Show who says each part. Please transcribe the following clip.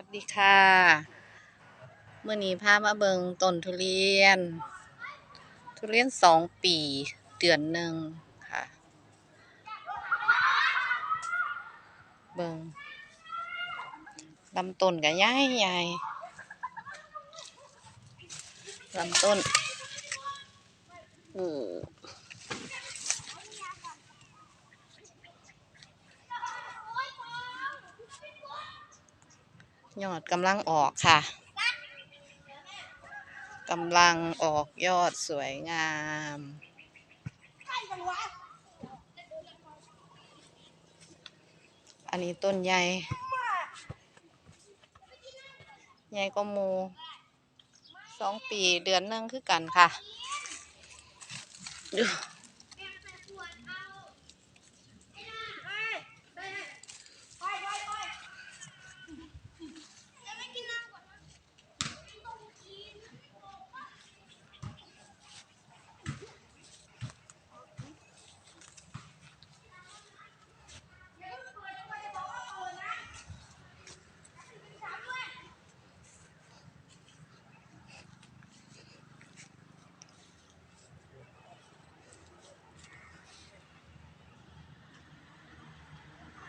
Speaker 1: วัสดีค่ะเมื่อนี้พามาเบิงต้นทุเรียน ทุเรียนสองปีเดือนหนึ่งค่ะ เบิงลำต้นก็ใหญ่ใหญ่ลำต้นอู้ ยอดกำลังออกค่ะกำลังออกยอดสวยงาม อันนี้ต้นใหญ่ใหญ่ก็มูสองปีเดือนนึงคือกันค่ะดู